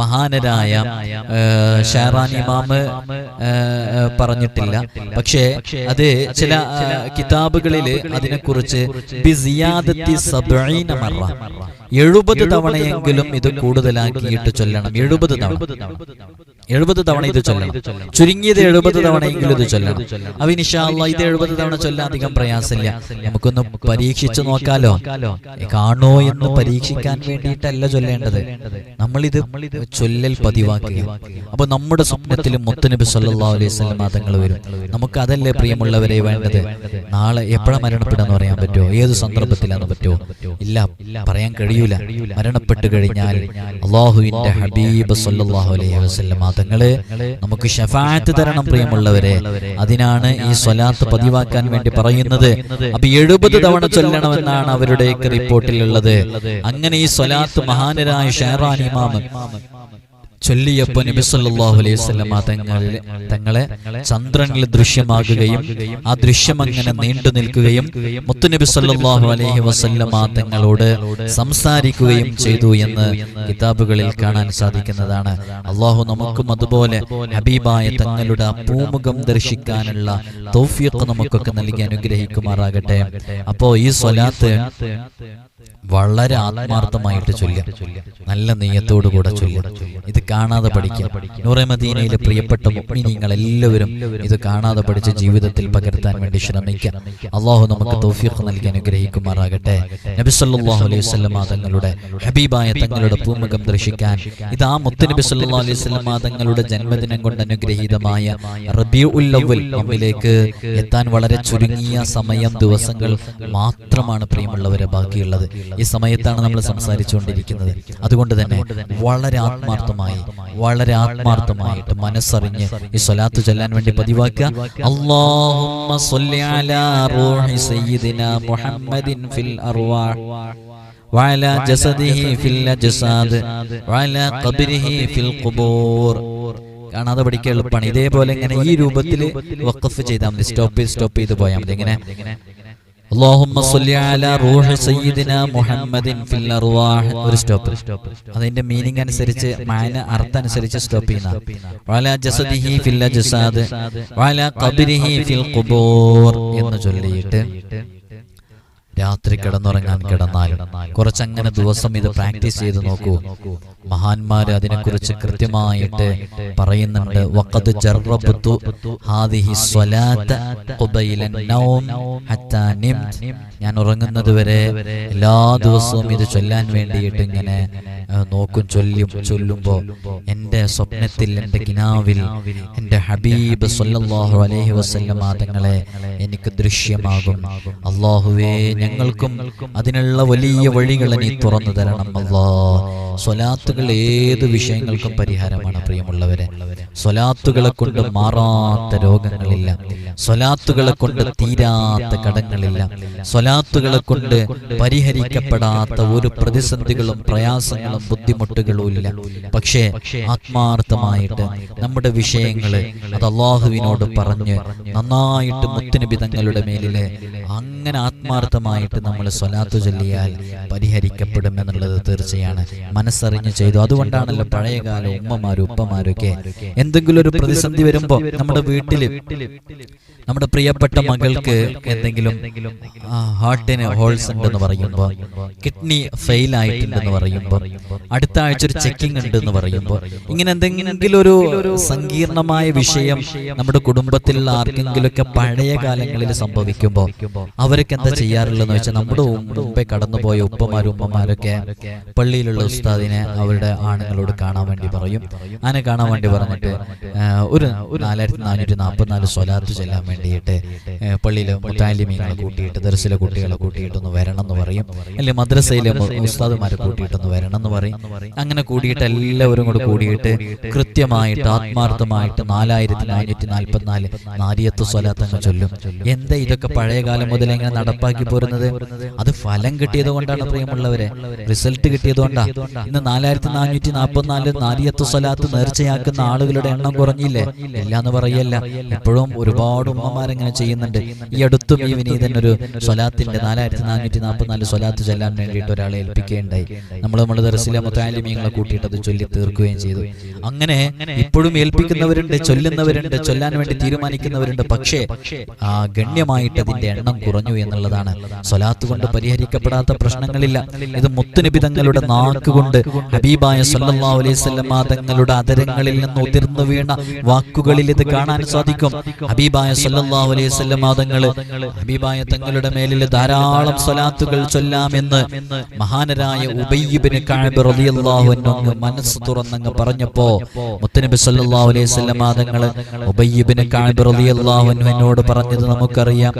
മഹാനരായ ഷാറാനി ഏ, പറഞ്ഞിട്ടില്ല. പക്ഷേ അത് ചില കിതാബുകളിൽ കിതാബുകളിൽ അതിനെക്കുറിച്ച് എഴുപത് തവണയെങ്കിലും ഇത് കൂടുതലാക്കിയിട്ട് ചൊല്ലണം. എഴുപത് തവണ. എഴുപത് തവണ ഇത് ചൊല്ലണം. ചുരുങ്ങിയത് എഴുപത് തവണയെങ്കിലും ഇത് ചൊല്ലണം. അപ്പൊ ഇൻഷാല്ല ഇത് എഴുപത് തവണ ചൊല്ലാൻ അധികം പ്രയാസമില്ല. നമുക്കൊന്ന് പരീക്ഷിച്ചു നോക്കാലോ. കാണോ എന്ന് പരീക്ഷിക്കാൻ വേണ്ടിയിട്ടല്ല ചൊല്ലേണ്ടത്. നമ്മളിത് ചൊല്ലൽ പതിവാക്കുക. അപ്പൊ നമ്മുടെ സ്വപ്നത്തിലും മുത്തനബി സല്ലാ അലൈഹി സ്വലം തങ്ങൾ വരും. നമുക്ക് അതല്ലേ പ്രിയമുള്ളവരെ വേണ്ടത്? നാളെ എപ്പോഴാ മരണപ്പെടാന്ന് പറയാൻ പറ്റുമോ? ഏത് സന്ദർഭത്തിലാന്ന് പറ്റുമോ? ഇല്ല പറയാൻ കഴിയൂല. മരണപ്പെട്ടു കഴിഞ്ഞാൽ അള്ളാഹുവിന്റെ ഹബീബ് സല്ലാഹു അലൈഹി വസല്ലം തങ്ങൾ നമുക്ക് ഷഫായത്ത് തരണം പ്രിയമുള്ളവരെ. അതിനാണ് ഈ സ്വലാത്ത് പതിവാക്കാൻ വേണ്ടി പറയുന്നത്. അപ്പൊ എഴുപത് തവണ ചൊല്ലണമെന്നാണ് അവരുടെയൊക്കെ റിപ്പോർട്ടിലുള്ളത്. അങ്ങനെ ഈ സ്വലാത്ത് മഹാനരായ ഷെഹറാൻ ഇമാം ചൊല്ലിയപ്പോ നബി സല്ലല്ലാഹു അലൈഹി വസല്ലമ തങ്ങളെ തങ്ങളെ ചന്ദ്രനിൽ ദൃശ്യമാകുകയും ആ ദൃശ്യം അങ്ങനെ നീണ്ടു നിൽക്കുകയും മുത്തുനബി സല്ലല്ലാഹു അലൈഹി വസല്ലമ തങ്ങളോട് സംസാരിക്കുകയും ചെയ്തു എന്ന് കിതാബുകളിൽ കാണാൻ സാധിക്കുന്നതാണ്. അള്ളാഹു നമുക്കും അതുപോലെ ഹബീബായ തങ്ങളുടെ ആ പൂമുഖം ദർശിക്കാനുള്ള തൗഫീഖ് നമുക്കൊക്കെ നൽകി അനുഗ്രഹിക്കുമാറാകട്ടെ. അപ്പോ ഈ സ്വലാത്ത് വളരെ ആത്മാർത്ഥമായിട്ട് ചൊല്ലുക. നല്ല നെയ്യത്തോടു കൂടെ ചൊല്ലുക. ഇത് കാണാതെ പഠിക്കുക. നൂറമദീനയിലെ പ്രിയപ്പെട്ട നിങ്ങൾ എല്ലാവരും ഇത് കാണാതെ പഠിച്ച് ജീവിതത്തിൽ പകർത്താൻ വേണ്ടി ശ്രമിക്കുക. അള്ളാഹു നമുക്ക് തോഫിയൊക്കെ നൽകി അനുഗ്രഹിക്കുമാറാകട്ടെ. നബി സല്ലല്ലാഹു അലൈഹി വസല്ലം തങ്ങളുടെ ഹബീബായ തങ്ങളുടെ പൂമുഖം ദർശിക്കാൻ ഇത് ആ മുത്ത് നബി സല്ലല്ലാഹു അലൈഹി വസല്ലം തങ്ങളുടെ ജന്മദിനം കൊണ്ട് അനുഗ്രഹീതമായ അവ്വൽ നമ്മിലേക്ക് എത്താൻ വളരെ ചുരുങ്ങിയ സമയം ദിവസങ്ങൾ മാത്രമാണ് പ്രിയമുള്ളവരെ ബാക്കിയുള്ളത്. ഈ സമയത്താണ് നമ്മൾ സംസാരിച്ചുകൊണ്ടിരിക്കുന്നത് അതുകൊണ്ട് തന്നെ വളരെ ആത്മാർത്ഥമായി വളരെ ആത്മാർത്ഥമായിട്ട് മനസ്സറിഞ്ഞ് ഈ സ്വലാത്ത് ചൊല്ലാൻ വേണ്ടി പതിവാക്കുക അല്ലാഹുമ്മ സ്വല്ലി അലാ റൂഹി സയ്യിദിനാ മുഹമ്മദിൻ ഫിൽ അർവാഹ് وعلى جسده في الأجساد وعلى قبره في القبور കാണാതെ പഠിക്കാൻ എളുപ്പമാണ് ഇതേപോലെ ഇങ്ങനെ ഈ രൂപത്തിൽ വഖഫ് ചെയ്താൽ മതി സ്റ്റോപ്പ് ചെയ്ത് സ്റ്റോപ്പ് ചെയ്ത് പോയാൽ മതി ഇങ്ങനെ اللهم صل على روح سيدنا محمد في الارواح ഒരു സ്റ്റോപ്പ് അതിന്റെ മീനിങ് അനുസരിച്ച് മാന അർത്ഥം അനുസരിച്ച് സ്റ്റോപ്പ് ചെയ്യുന്ന വല ജസദിഹി ഫിൽ അജ്സാദ് വല ഖബരിഹി ഫിൽ ഖുബൂർ എന്ന് ചൊല്ലിയിട്ട് രാത്രി കിടന്നുറങ്ങാൻ കിടന്നാൽ കുറച്ചങ്ങനെ ദിവസം ഇത് പ്രാക്ടീസ് ചെയ്ത് നോക്കൂ. മഹാന്മാര് അതിനെക്കുറിച്ച് കൃത്യമായിട്ട് പറയുന്നുണ്ട്. വഖദ് ജർറബ്തു ഹാദിഹി സ്വലാത്ത ഞാൻ ഉറങ്ങുന്നത് വരെ എല്ലാ ദിവസവും ഇത് ചൊല്ലാൻ വേണ്ടിയിട്ട് ഇങ്ങനെ നോക്കും ചൊല്ലും ചൊല്ലുമ്പോൾ എന്റെ സ്വപ്നത്തിൽ എന്റെ കിനാവിൽ എന്റെ ഹബീബ് സല്ലല്ലാഹു അലൈഹി വസല്ലമ തങ്ങളെ എനിക്ക് ദൃശ്യമാകും. അള്ളാഹുവേ ഞങ്ങൾക്കും അതിനുള്ള വലിയ വഴികൾ നീ തുറന്നു തരണം അല്ലാ. സ്വലാത്തുകൾ ഏത് വിഷയങ്ങൾക്കും പരിഹാരമാണ് പ്രിയമുള്ളവരെ. സ്വലാത്തുകളെ കൊണ്ട് മാറാത്ത രോഗങ്ങളില്ല. സ്വലാത്തുകളെ കൊണ്ട് തീരാത്ത കടങ്ങളില്ല. സ്വലാത്തുകളെ കൊണ്ട് പരിഹരിക്കപ്പെടാത്ത ഒരു പ്രതിസന്ധികളും പ്രയാസങ്ങളും ബുദ്ധിമുട്ടുകളും ഇല്ല പക്ഷേ ആത്മാർത്ഥമായിട്ട് നമ്മുടെ വിഷയങ്ങൾ അത് അള്ളാഹുവിനോട് പറഞ്ഞ് നന്നായിട്ട് മുത്തുനബി തങ്ങളുടെ മേലിലെ അങ്ങനെ ആത്മാർത്ഥമായിട്ട് നമ്മൾ സ്വലാത്തു ചൊല്ലിയാൽ പരിഹരിക്കപ്പെടും എന്നുള്ളത് തീർച്ചയാണ്. മനസ്സറിഞ്ഞ് ചെയ്തു. അതുകൊണ്ടാണല്ലോ പഴയകാല ഉമ്മമാരും ഉപ്പമാരും ഒക്കെ എന്തെങ്കിലും ഒരു പ്രതിസന്ധി വരുമ്പോ നമ്മുടെ വീട്ടിൽ നമ്മുടെ പ്രിയപ്പെട്ട മകൾക്ക് എന്തെങ്കിലും ഹാർട്ടിന് ഹോൾസ് ഉണ്ടെന്ന് പറയുമ്പോൾ കിഡ്നി ഫെയിൽ ആയിട്ടുണ്ടെന്ന് പറയുമ്പോൾ അടുത്ത ആഴ്ച ഒരു ചെക്കിംഗ് ഉണ്ട് എന്ന് പറയുമ്പോൾ ഇങ്ങനെ എന്തെങ്കിലും ഒരു സങ്കീർണമായ വിഷയം നമ്മുടെ കുടുംബത്തിലുള്ള ആർക്കെങ്കിലുമൊക്കെ പഴയ കാലങ്ങളിൽ സംഭവിക്കുമ്പോൾ അവരൊക്കെ എന്താ ചെയ്യാറുള്ളതെന്ന് വെച്ചാൽ നമ്മുടെ മുമ്പേ കടന്നുപോയ ഉപ്പമാരും ഉമ്മമാരൊക്കെ പള്ളിയിലുള്ള ഉസ്താദിനെ അവരുടെ ആണുങ്ങളോട് കാണാൻ വേണ്ടി പറയും. ആനെ കാണാൻ വേണ്ടി പറഞ്ഞിട്ട് ഒരു നാലായിരത്തി നാനൂറ്റി നാൽപ്പത്തിനാല് സ്വലാത്ത് ചെല്ലാൻ വേണ്ടിയിട്ട് പള്ളിയിലെ മുത്താലിമീങ്ങളെ കൂട്ടിയിട്ട് ദർശിലെ കുട്ടികളെ കൂട്ടിയിട്ടൊന്ന് വരണം എന്ന് പറയും. അല്ലെങ്കിൽ മദ്രസയിലെ ഉസ്താദുമാരെ കൂട്ടിയിട്ടൊന്ന് വരണം എന്ന് പറയും. അങ്ങനെ കൂടിയിട്ട് എല്ലാവരും കൂടെ കൂടിയിട്ട് കൃത്യമായിട്ട് ആത്മാർത്ഥമായിട്ട് നാലായിരത്തി നാനൂറ്റി നാൽപ്പത്തിനാല് നാരിയത്ത് സ്വലാത്തങ്ങൾ ചൊല്ലും. എന്താ ഇതൊക്കെ പഴയ കാലം മുതൽ എങ്ങനെ നടപ്പാക്കി പോരുന്നത് അത് ഫലം കിട്ടിയത് കൊണ്ടാണ് പ്രിയമുള്ളവരെ. റിസൾട്ട് കിട്ടിയത് കൊണ്ടാ. ഇന്ന് നാലായിരത്തി നാനൂറ്റി നാൽപ്പത്തിനാല് നാരിയത്ത് സ്വലാത്ത് നേർച്ചയാക്കുന്ന ആളുകളുടെ എണ്ണം കുറഞ്ഞില്ലേ? ഇല്ല എന്ന് പറയല്ല. ഇപ്പോഴും ഒരുപാട് ഉമ്മമാരെങ്ങനെ ചെയ്യുന്നുണ്ട്. ഈ അടുത്തും ഈ വിനീതൻ ഒരു സ്വലാത്തിന്റെ നാലായിരത്തി നാനൂറ്റി നാൽപ്പത്തിനാല് സ്വലാത്ത് ചെല്ലാൻ വേണ്ടിയിട്ട് ഒരാളെ ഏൽപ്പിക്കുകയുണ്ടായി. നമ്മൾ നമ്മുടെ ദർശിലെ മുത്താലിമീങ്ങളെ കൂട്ടിയിട്ട് അത് ചൊല്ലി തീർക്കുകയും ചെയ്തു. അങ്ങനെ ഇപ്പോഴും ഏൽപ്പിക്കുന്നവരുണ്ട് ചൊല്ലുന്നവരുണ്ട് ചൊല്ലാൻ വേണ്ടി തീരുമാനിക്കുന്നവരുണ്ട്. പക്ഷേ ആ ഗണ്യമായിട്ട് അതിന്റെ എണ്ണം കുറഞ്ഞു എന്നുള്ളതാണ് സ്വലാത്ത് കൊണ്ട് പരിഹരിക്കപ്പെടാത്ത പ്രശ്നങ്ങളില്ല. ഇത് മുത്തുനിബിതങ്ങളുടെ നാക്കുകൊണ്ട് ഹബീബായ സല്ലല്ലാഹു അലൈഹി വസല്ലമ തങ്ങളുടെ അതരങ്ങളിൽ നിന്ന് ഉതിർന്നു വീണ വാക്കുകളിൽ ഇത് കാണാൻ സാധിക്കും. ഹബീബായ സല്ലല്ലാഹു അലൈഹി വസല്ലമ തങ്ങൾ ഹബീബായ തങ്ങളുടെ മേലിൽ ധാരാളം സ്വലാത്തുകൾ ചൊല്ലാമെന്ന് മഹാനരായ ഉബയ്യബിന് കഅബ് റളിയല്ലാഹു അൻഹു മനസ്സ് തുറന്നങ്ങ് പറഞ്ഞപ്പോ മുത്തനബി സല്ലല്ലാഹു അലൈഹി വസല്ലമ തങ്ങൾ ഉബയ്യിബ്നു കഅബ് റളിയല്ലാഹു എന്നോട് പറഞ്ഞത് നമുക്കറിയാം.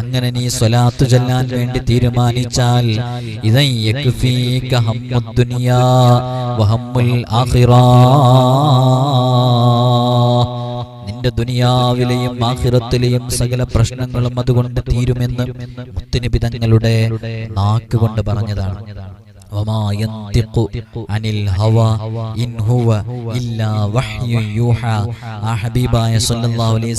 അങ്ങനെ നീ സ്വലാത്ത് ചൊല്ലാൻ വേണ്ടി തീരുമാനിച്ചാൽ നിന്റെ ദുനിയാവിലെയും ആഹിറത്തിലെയും സകല പ്രശ്നങ്ങളും അതുകൊണ്ട് തീരുമെന്ന് മുത്തിനിബിതങ്ങളുടെ നാക്കുകൊണ്ട് നാക്ക് കൊണ്ട് പറഞ്ഞതാണ്. അനിൽ ഹവ ഇൻ ഹുവ ഇല്ലാ യൂഹാ. ആ ഹബീബായ സല്ലല്ലാഹു അലൈഹി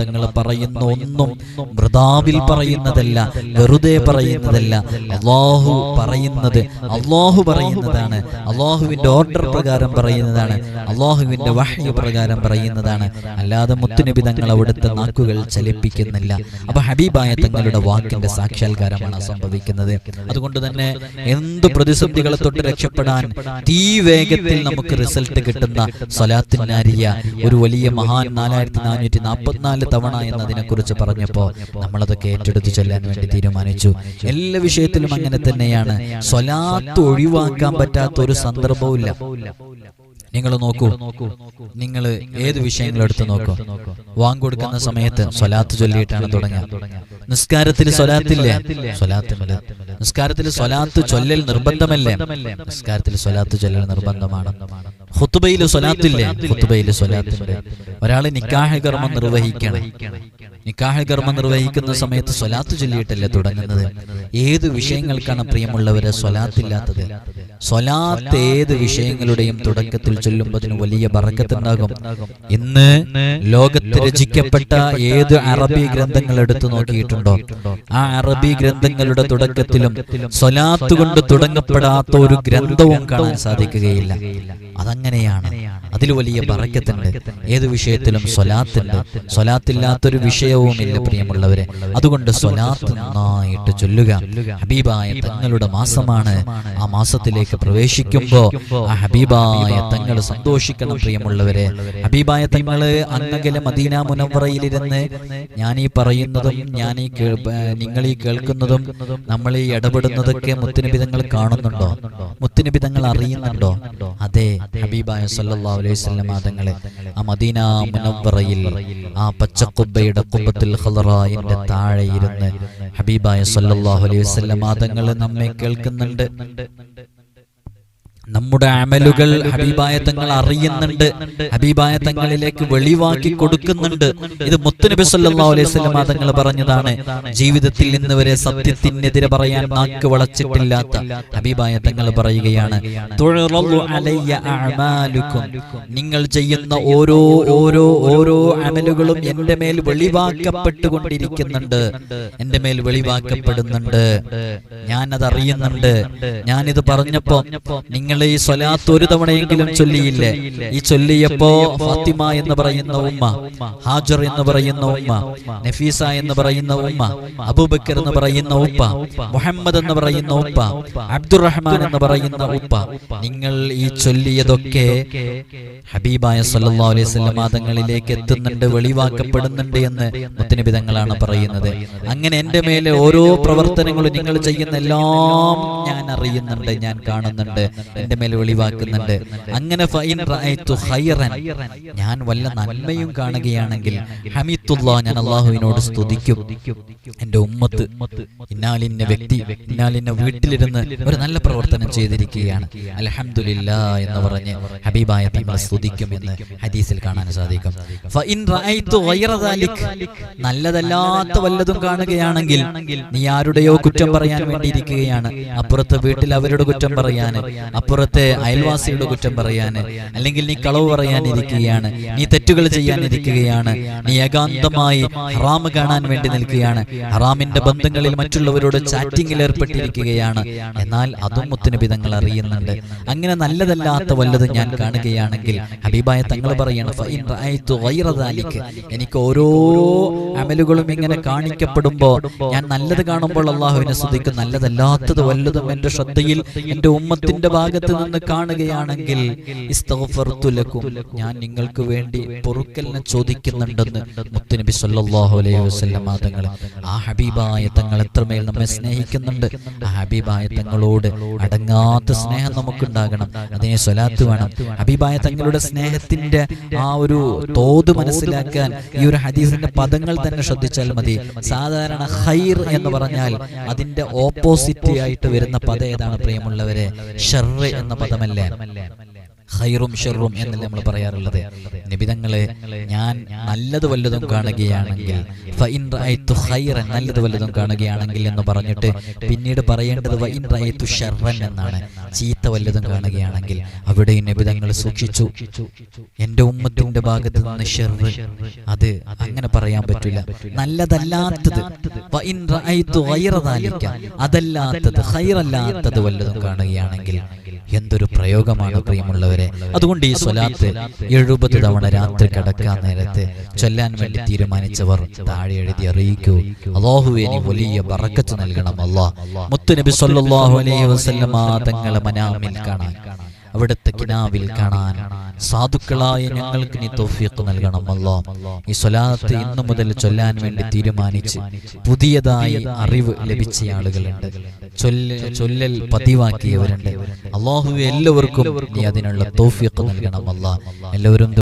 തങ്ങൾ പറയുന്ന ഒന്നും മൃതാവിൽ പറയുന്നതല്ല വെറുതെ പറയുന്നതല്ല. അള്ളാഹു പറയുന്നത് അള്ളാഹു പറയുന്നതാണ്. അള്ളാഹുവിന്റെ ഓർഡർ പ്രകാരം പറയുന്നതാണ്. അള്ളാഹുവിന്റെ വഹ്യ പ്രകാരം പറയുന്നതാണ്. അല്ലാതെ മുത്തുനബി തങ്ങൾ അവിടുത്തെ നാക്കുകൾ ചലിപ്പിക്കുന്നില്ല. അപ്പൊ ഹബീബായ തങ്ങളുടെ വാക്കിന്റെ സാക്ഷാത്കാരമാണ് സംഭവിക്കുന്നത്. അതുകൊണ്ട് തന്നെ എന്ത് പ്രതിസന്ധികളെ തൊട്ട് രക്ഷപ്പെടാൻ തീ വേഗത്തിൽ നമുക്ക് റിസൾട്ട് കിട്ടുന്ന സ്വലാത്തിനാരിയ ഒരു വലിയ മഹാൻ നാലായിരത്തി നാനൂറ്റി നാൽപ്പത്തിനാല് തവണ എന്നതിനെ കുറിച്ച് പറഞ്ഞപ്പോ നമ്മളതൊക്കെ ഏറ്റെടുത്ത് ചൊല്ലാൻ വേണ്ടി തീരുമാനിച്ചു. എല്ലാ വിഷയത്തിലും അങ്ങനെ തന്നെയാണ്. സ്വലാത്ത് ഒഴിവാക്കാൻ പറ്റാത്ത ഒരു സന്ദർഭവും നിങ്ങൾ നോക്കൂ. നിങ്ങൾ ഏത് വിഷയങ്ങൾ എടുത്ത് നോക്കൂ? വാങ്ങൊടുക്കുന്ന സമയത്ത് സ്വലാത്ത് ചൊല്ലിയിട്ടാണ് തുടങ്ങിയത് നിസ്കാരത്തിൽ സ്വലാത്തില്ലേ? സ്വലാത്തുണ്ട് നിസ്കാരത്തിൽ സ്വലാത്ത് ചൊല്ലൽ നിർബന്ധമല്ലേ? നിസ്കാരത്തിൽ സ്വലാത്ത് ചൊല്ലൽ നിർബന്ധമാണ്. ഹുത്തുബയിൽ സ്വലാത്തില്ലേ? ഹുത്തുബയിൽ സ്വലാത്തുണ്ട് ഒരാൾ നിക്കാഹ കർമ്മം നിർവഹിക്കണം. നിക്കാഹ കർമ്മം നിർവഹിക്കുന്ന സമയത്ത് സ്വലാത്ത് ചൊല്ലിയിട്ടല്ല തുടങ്ങുന്നത്? ഏത് വിഷയങ്ങൾക്കാണ് പ്രിയമുള്ളവരെ സ്വലാത്തില്ലാത്തത്? സ്വലാത്ത് ഏത് വിഷയങ്ങളുടെയും തുടക്കത്തിൽ ചൊല്ലുമ്പോൾ വലിയ ബറക്കത്തുണ്ടാകും. ഇന്ന് ലോകത്ത് രചിക്കപ്പെട്ട ഏത് അറബി ഗ്രന്ഥങ്ങൾ എടുത്തു നോക്കിയിട്ടുണ്ടോ? ആ അറബി ഗ്രന്ഥങ്ങളുടെ തുടക്കത്തിലും സ്വലാത്ത് കൊണ്ട് തുടങ്ങപ്പെടാത്ത ഒരു ഗ്രന്ഥവും കാണാൻ സാധിക്കുകയില്ല. അതങ്ങനെയാണ് അതിൽ വലിയ പറക്കത്തുണ്ട് ഏത് വിഷയത്തിലും സ്വലാത്തുണ്ട്. സ്വലാത്തില്ലാത്തൊരു വിഷയവുമില്ല പ്രിയമുള്ളവരെ. അതുകൊണ്ട് സ്വലാത്ത് നന്നായിട്ട് ചൊല്ലുക. ഹബീബായ തങ്ങളുടെ മാസമാണ്. ആ മാസത്തിലേക്ക് പ്രവേശിക്കുമ്പോ ആ ഹബീബായ തങ്ങൾ സന്തോഷിക്കണം പ്രിയമുള്ളവരെ. ഹബീബായ തങ്ങൾ അന്നെങ്കിലും മദീന മുനവറയിലിരുന്ന് ഞാൻ ഈ പറയുന്നതും ഞാൻ ഈ നിങ്ങൾ ഈ കേൾക്കുന്നതും നമ്മൾ ഈ ഇടപെടുന്നതൊക്കെ മുത്തുനബി തങ്ങൾ കാണുന്നുണ്ടോ? മുത്തുനബി തങ്ങൾ അറിയുന്നുണ്ടോ? അതെ. ഹബീബായ സല്ലല്ലാഹു അലൈഹി വസല്ലം തങ്ങളെ ആ മദീന മുനവറയിൽ ആ പച്ചക്കുബയുടെ കുബ്ബത്തുൽ ഹലറായിന്റെ താഴെ ഇരുന്ന് ഹബീബായ സല്ലല്ലാഹു അലൈഹി തങ്ങൾ നമ്മെ കേൾക്കുന്നുണ്ട്. നമ്മുടെ അമലുകൾ ഹബീബായ തങ്ങൾ അറിയുന്നുണ്ട്. ഹബീബായ തങ്ങളിലേക്ക് വെളിവാക്കി കൊടുക്കുന്നുണ്ട്. ഇത് മുത്തുനബി സല്ലാ അലൈഹി വസല്ലം തങ്ങൾ പറഞ്ഞതാണ്. ജീവിതത്തിൽ ഇന്ന് വരെ സത്യത്തിനെതിരെ പറയാൻ നാക്ക് വളച്ചിട്ടില്ലാത്ത ഹബീബായ തങ്ങൾ പറയുകയാണ്. നിങ്ങൾ ചെയ്യുന്ന ഓരോ ഓരോ ഓരോ അമലുകളും എന്റെ മേൽ വെളിവാക്കപ്പെട്ടുകൊണ്ടിരിക്കുന്നുണ്ട്. എന്റെ മേൽ വെളിവാക്കപ്പെടുന്നുണ്ട്. ഞാനത് അറിയുന്നുണ്ട് ഞാനിത് പറഞ്ഞപ്പോ നിങ്ങൾ ഈ സ്വലാത്ത് ഒരു തവണയെങ്കിലും ചൊല്ലിയില്ലേ? ഈ ചൊല്ലിയപ്പോ ഫാത്തിമ എന്ന് പറയുന്ന ഉമ്മ ഹാജർ എന്ന് പറയുന്ന ഉമ്മ നഫീസ എന്ന് പറയുന്ന ഉമ്മ അബൂബക്കർ എന്ന് പറയുന്ന ഉപ്പ മുഹമ്മദ് എന്ന് പറയുന്ന ഉപ്പ അബ്ദുറഹ്മാൻ എന്ന് പറയുന്ന ഉപ്പ. നിങ്ങൾ ഈ ചൊല്ലിയതൊക്കെ ഹബീബായ സല്ലല്ലാഹു അലൈഹി എത്തുന്നുണ്ട് വെളിവാക്കപ്പെടുന്നുണ്ട് എന്ന് മുത്തനിബിതങ്ങളാണ് പറയുന്നത്. അങ്ങനെ എന്റെ മേലെ ഓരോ പ്രവർത്തനങ്ങളും നിങ്ങൾ ചെയ്യുന്ന എല്ലാം ഞാൻ അറിയുന്നുണ്ട് ഞാൻ കാണുന്നുണ്ട്. എന്റെ മേലെ വെളിവാക്കുന്നുണ്ട്. അങ്ങനെ ഞാൻ വല്ല നന്മയും കാണുകയാണെങ്കിൽ ഹമീത്തുള്ള ഞാൻ അള്ളാഹുവിനോട് സ്തുതിക്കും. എന്റെ ഉമ്മത്ത് ഇന്നാലിന്ന വ്യക്തി ഇന്നാലിന്ന വീട്ടിലിരുന്ന് ഒരു നല്ല പ്രവർത്തനം ചെയ്തിരിക്കുകയാണ്. അലഹമില്ല എന്ന് പറഞ്ഞ് ഹബീബായ തങ്ങളെ സ്തുതിക്കുമെന്ന് ഹദീസിൽ കാണാൻ സാധിക്കും. നല്ലതല്ലാത്ത വല്ലതും കാണുകയാണെങ്കിൽ നീ ആരുടെയോ കുറ്റം പറയാൻ വേണ്ടിയിരിക്കുകയാണ്. അപ്പുറത്തെ വീട്ടിൽ അവരുടെ കുറ്റം പറയാൻ അപ്പുറത്തെ അപ്പുറത്തെ അയൽവാസിയുടെ കുറ്റം പറയാൻ അല്ലെങ്കിൽ നീ കളവ് പറയാനിരിക്കുകയാണ് നീ തെറ്റുകൾ ചെയ്യാനിരിക്കുകയാണ് നീ ഏകാന്തമായി ഹറാമ് കാണാൻ വേണ്ടി നിൽക്കുകയാണ്. ഹറാമിന്റെ ബന്ധങ്ങളിൽ മറ്റുള്ളവരോട് ചാറ്റിംഗിൽ ഏർപ്പെട്ടിരിക്കുകയാണ്. എന്നാൽ അതും മുത്തുനബി തങ്ങൾ അറിയുന്നുണ്ട്. അങ്ങനെ നല്ലതല്ലാത്ത വല്ലതും ഞാൻ കാണുകയാണെങ്കിൽ ഹബീബായ തങ്ങൾ പറയണം. എനിക്ക് ഓരോ അമലുകളും ഇങ്ങനെ കാണിക്കപ്പെടുമ്പോ ഞാൻ നല്ലത് കാണുമ്പോൾ അള്ളാഹുവിനെ ശ്രദ്ധിക്കും. നല്ലതല്ലാത്തത് വല്ലതും എന്റെ ശ്രദ്ധയിൽ എന്റെ ഉമ്മത്തിന്റെ ഭാഗത്ത് നിന്ന് കാണുകയാണെങ്കിൽ. ഞാൻ നിങ്ങൾക്ക് വേണ്ടി പൊറുക്കലിനെ ചോദിക്കുന്നുണ്ടെന്ന് മുത്തുനബി സല്ലല്ലാഹു അലൈഹി വസല്ലം തങ്ങൾ ആ ഹബീബായ തങ്ങൾ എത്രമേൽ നമ്മെ സ്നേഹിക്കുന്നുണ്ട്. ആ ഹബീബായ തങ്ങളോട് അടങ്ങാത്ത സ്നേഹം നമുക്കുണ്ടാകണം. അതിനെ സ്വലാത്ത് വേണം. ഹബീബായ തങ്ങളുടെ സ്നേഹത്തിന്റെ ആ ഒരു തോത് മനസ്സിലാക്കാൻ ഈ ഒരു ഹദീസിന്റെ പദങ്ങൾ തന്നെ ശ്രദ്ധിച്ചാൽ മതി. സാധാരണ ഹൈർ എന്ന് പറഞ്ഞാൽ അതിന്റെ ഓപ്പോസിറ്റ് ആയിട്ട് വരുന്ന പദം ഏതാണ് പ്രിയമുള്ളവരെ? ഷെറ് എന്ന പദമല്ലേ? ഹൈറും ഷെറും എന്നല്ലേ നമ്മൾ പറയാറുള്ളത്? നിബിതങ്ങളെ ഞാൻ നല്ലത് വല്ലതും കാണുകയാണെങ്കിൽ നല്ലത് വല്ലതും കാണുകയാണെങ്കിൽ എന്ന് പറഞ്ഞിട്ട് പിന്നീട് പറയേണ്ടത് വൈൻ ഷർറൻ എന്നാണ്. ചീത്ത വല്ലതും കാണുകയാണെങ്കിൽ അവിടെ നിബിതങ്ങൾ സൂക്ഷിച്ചു. എന്റെ ഉമ്മത്തിന്റെ ഭാഗത്ത് നിന്ന് ഷെറ് അത് അങ്ങനെ പറയാൻ പറ്റില്ല. നല്ലതല്ലാത്തത് അതല്ലാത്തത് ഹൈറല്ലാത്തത് വല്ലതും കാണുകയാണെങ്കിൽ എന്തൊരു പ്രയോഗമാണ് പ്രിയമുള്ളവരെ? അതുകൊണ്ട് ഈ സ്വലാത്ത് എഴുപത് തവണ രാത്രി കിടക്കാൻ നേരത്ത് ചൊല്ലാൻ വേണ്ടി തീരുമാനിച്ചവർ താഴെ എഴുതി അറിയിക്കൂ. അള്ളാഹുവിന് വലിയ ബറക്കത്ത് നൽകണം. അല്ലാ മുത്തുനബി സല്ലാഹു അലൈഹി വസല്ലമ തങ്ങളെ മനാമിൽ കാണാൻ. അവിടുത്തെ കിനാവിൽ കാണാൻ സാധുക്കളായ ഞങ്ങൾക്ക് നീ തൗഫീഖ് നൽകണമല്ലോ ഈ സ്വലാത്ത് ഇന്നു മുതൽ ചൊല്ലാൻ വേണ്ടി തീരുമാനിച്ച് പുതിയതായി അറിവ് ലഭിച്ച ആളുകളുണ്ട്. ചൊല്ലൽ പതിവാക്കിയവരുണ്ട്. അള്ളാഹു എല്ലാവർക്കും നീ അതിനുള്ള തൗഫീഖ് നൽകണമല്ല എല്ലാവരും